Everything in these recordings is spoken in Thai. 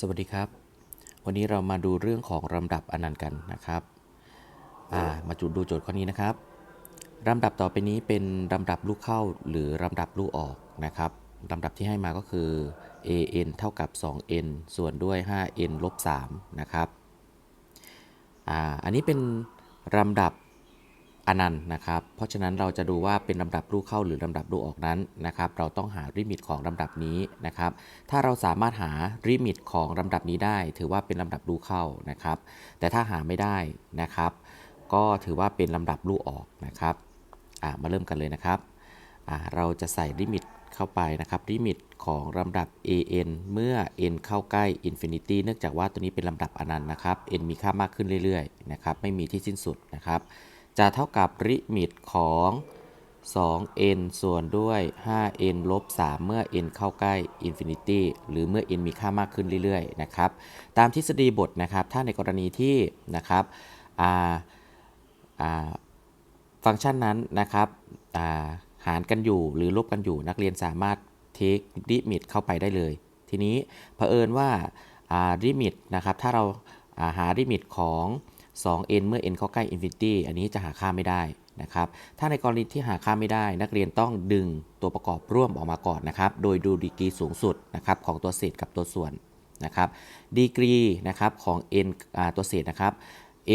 สวัสดีครับ วันนี้เรามาดูเรื่องของลำดับอนันต์กันนะครับามาจุดดูโจทย์ข้อนี้นะครับลำดับต่อไปนี้เป็นลำดับลูกเข้าหรือลำดับลูกออกนะครับลำดับที่ให้มาก็คือ an เท่ากับ 2n ส่วนด้วย 5n ลบ3นะครับออันนี้เป็นลำดับ อนันต์นะครับ เพราะฉะนั้นเราจะดูว่าเป็นลำดับลูเข้าหรือลำดับลูออกนั้นนะครับ เราต้องหาลิมิตของลำดับนี้นะครับ ถ้าเราสามารถหาลิมิตของลำดับนี้ได้ ถือว่าเป็นลำดับลูเข้านะครับ แต่ถ้าหาไม่ได้นะครับ ก็ถือว่าเป็นลำดับลูออกนะครับมาเริ่มกันเลยนะครับ เราจะใส่ลิมิตเข้าไปนะครับ ลิมิตของลำดับ an เมื่อ n เข้าใกล้ infinity เนื่องจากว่าตัวนี้เป็นลำดับอนันต์นะครับ n มีค่ามากขึ้นเรื่อยๆนะครับ ไม่มีที่สิ้นสุดนะครับ จะเท่ากับลิมิตของ 2n ส่วนด้วย 5n ลบ 3 เมื่อ n เข้าใกล้ infinity หรือเมื่อ n มีค่ามากขึ้นเรื่อยๆนะครับ ตามทฤษฎีบทนะครับ ถ้าในกรณีที่นะครับฟังก์ชันนั้นนะครับาหารกันอยู่หรือลบกันอยู่ นักเรียนสามารถเทคลิมิตเข้าไปได้เลย ทีนี้เผอิญว่าลิมิตนะครับ ถ้าเราาหาลิมิตของ 2n เมื่อ n เข้าใกล้ infinity อันนี้จะหาค่าไม่ได้นะครับ ถ้าในกรณีที่หาค่าไม่ได้นักเรียนต้องดึงตัวประกอบร่วมออกมาก่อนนะครับ โดยดูดีกรีสูงสุดนะครับของตัวเศษกับตัวส่วนนะครับ ดีกรีนะครับของ n อตัวเศษนะครับ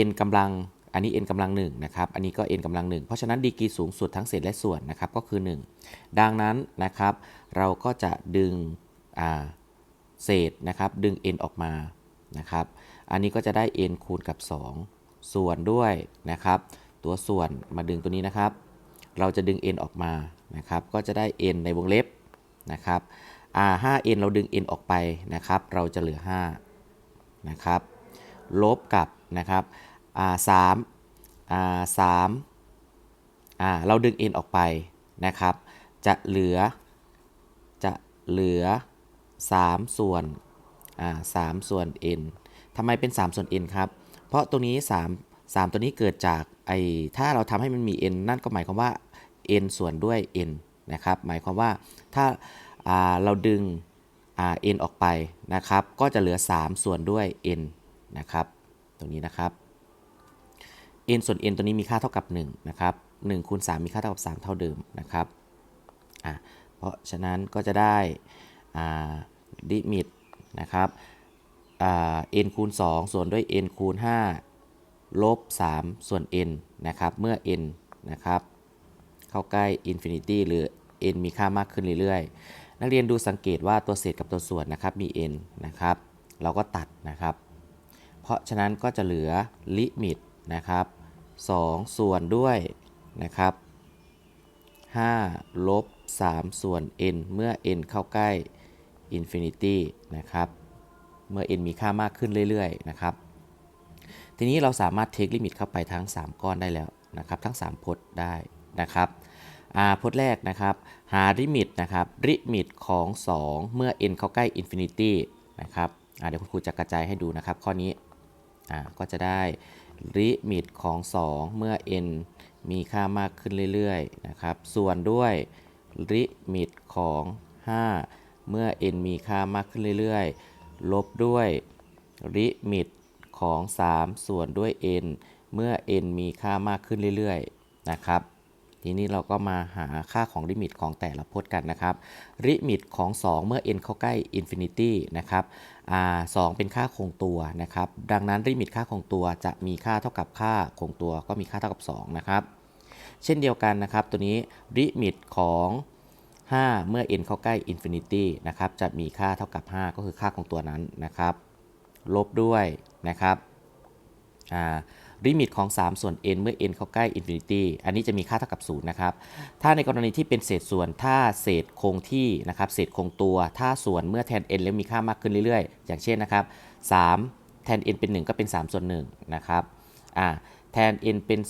n กำลังอันนี้ n กำลังหนึ่งนะครับ อันนี้ก็ n กำลังหนึ่งเพราะฉะนั้นดีกรีสูงสุดทั้งเศษและส่วนนะครับก็คือ 1 ดังนั้นนะครับ เราก็จะดึงเศษนะครับดึง n ออกมา นะครับ อันนี้ก็จะได้ n คูณกับ 2 ส่วนด้วยนะครับ ตัวส่วนมาดึงตัวนี้นะครับ เราจะดึง n ออกมานะครับ ก็จะได้ n ในวงเล็บนะครับอ่า 5n เราดึง n ออกไปนะครับ เราจะเหลือ 5 นะครับ ลบกับนะครับอ่า3อ่า3อ่า เราดึง n ออกไปนะครับ จะเหลือ จะเหลือ 3 ส่วน อ่า3ส่วน n ทำไมเป็น 3 ส่วน n ครับ เพราะตัวนี้ 3 3 ตัวนี้เกิดจากไอ้ถ้าเราทำให้มันมี n นั่นก็หมายความว่า n ส่วนด้วย n นะครับ หมายความว่าถ้าาเราดึงอ่า n ออกไปนะครับ ก็จะเหลือ 3 ส่วนด้วย n นะครับ ตรงนี้นะครับ n ส่วน n ตัวนี้มีค่าเท่ากับ 1 นะครับ1คูณ3มีค่าเท่ากับ 3 เท่าเดิมนะครับ เพราะฉะนั้นก็จะได้อ่าลิมิต นะครับอ่า n คูณ 2 ส่วนด้วย n คูณ 5 ลบ 3 ส่วน n นะครับ เมื่อ n นะครับ เข้าใกล้ infinity หรือ n มีค่ามากขึ้นเรื่อยๆ นักเรียนดูสังเกตว่าตัวเศษกับตัวส่วนนะครับ มี n นะครับ เราก็ตัดนะครับ เพราะฉะนั้นก็จะเหลือลิมิตนะครับ 2 ส่วนด้วยนะครับ5ลบ 3 ส่วน n เมื่อ n เข้าใกล้ infinity นะครับ เมื่อ n มีค่ามากขึ้นเรื่อยๆ นะครับ ทีนี้เราสามารถเทคลิมิตเข้าไปทั้ง 3 ก้อนได้แล้วนะครับ ทั้ง 3พจน์ได้นะครับพจน์แรกนะครับ หาลิมิตนะครับลิมิตของ 2 เมื่อ n เข้าใกล้ infinity นะครับเดี๋ยวคุณครูจะกระจายให้ดูนะครับ ข้อนี้ก็จะได้ลิมิตของ 2 เมื่อ n มีค่ามากขึ้นเรื่อยๆนะครับ ส่วนด้วยลิมิตของ 5 เมื่อ n มีค่ามากขึ้นเรื่อยๆ ลบด้วยลิมิตของ 3 ส่วนด้วย n เมื่อ n มีค่ามากขึ้นเรื่อยๆ นะครับ ทีนี้เราก็มาหาค่าของลิมิตของแต่ละพจน์กันนะครับ ลิมิตของ 2 เมื่อ n เข้าใกล้ infinity นะครับอ่า2เป็นค่าคงตัวนะครับ ดังนั้นลิมิตค่าคงตัวจะมีค่าเท่ากับค่าคงตัวก็มีค่าเท่ากับ 2 นะครับ เช่นเดียวกันนะครับ ตัวนี้ลิมิตของ 5 เมื่อ n เข้าใกล้ infinity นะครับจะมีค่าเท่ากับ 5 ก็คือค่าของตัวนั้นนะครับ ลบด้วยนะครับลิมิตของ 3 ส่วน n เมื่อ n เข้าใกล้ infinity อันนี้จะมีค่าเท่ากับ 0 นะครับ ถ้าในกรณีที่เป็นเศษส่วน ถ้าเศษคงที่นะครับ เศษคงตัว ถ้าส่วนเมื่อแทน n แล้วมีค่ามากขึ้นเรื่อยๆ อย่างเช่นนะครับ 3 แทน n เป็น 1 ก็เป็น 3 ส่วน1นะครับอ่าแทน n เป็น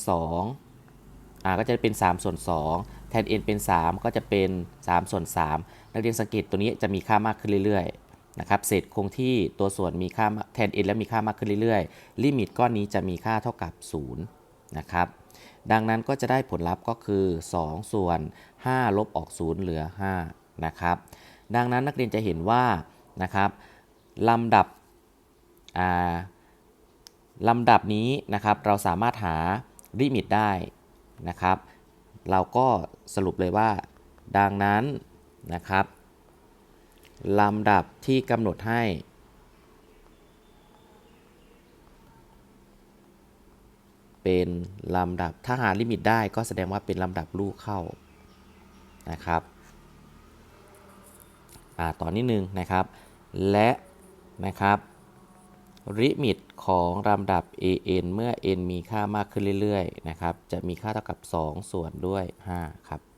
2อ่าก็จะเป็น 3 ส่วน 2 แทน n เป็น 3 ก็จะเป็น 3 ส่วน 3 นักเรียนสังเกตตัวนี้จะมีค่ามากขึ้นเรื่อยๆนะครับเศษคงที่ตัวส่วนมีค่าแทน n แล้วมีค่ามากขึ้นเรื่อยๆ ลิมิตก้อนนี้จะมีค่าเท่ากับ 0 นะครับ ดังนั้นก็จะได้ผลลัพธ์ก็คือ 2 ส่วน 5 ลบออก 0 เหลือ 5 นะครับ ดังนั้นนักเรียนจะเห็นว่านะครับลำดับลำดับนี้นะครับเราสามารถหาลิมิตได้นะครับ เราก็สรุปเลยว่า ดังนั้นนะครับลำดับที่กำหนดให้ เป็นลำดับถ้าหาลิมิตได้ก็แสดงว่าเป็นลำดับลูกเข้านะครับอ่าต่อนิดนึงนะครับ และนะครับ ลิมิตของลำดับ an เมื่อ n มีค่ามากขึ้นเรื่อยๆ นะครับ จะมีค่าเท่ากับ 2 ส่วนด้วย 5 ครับ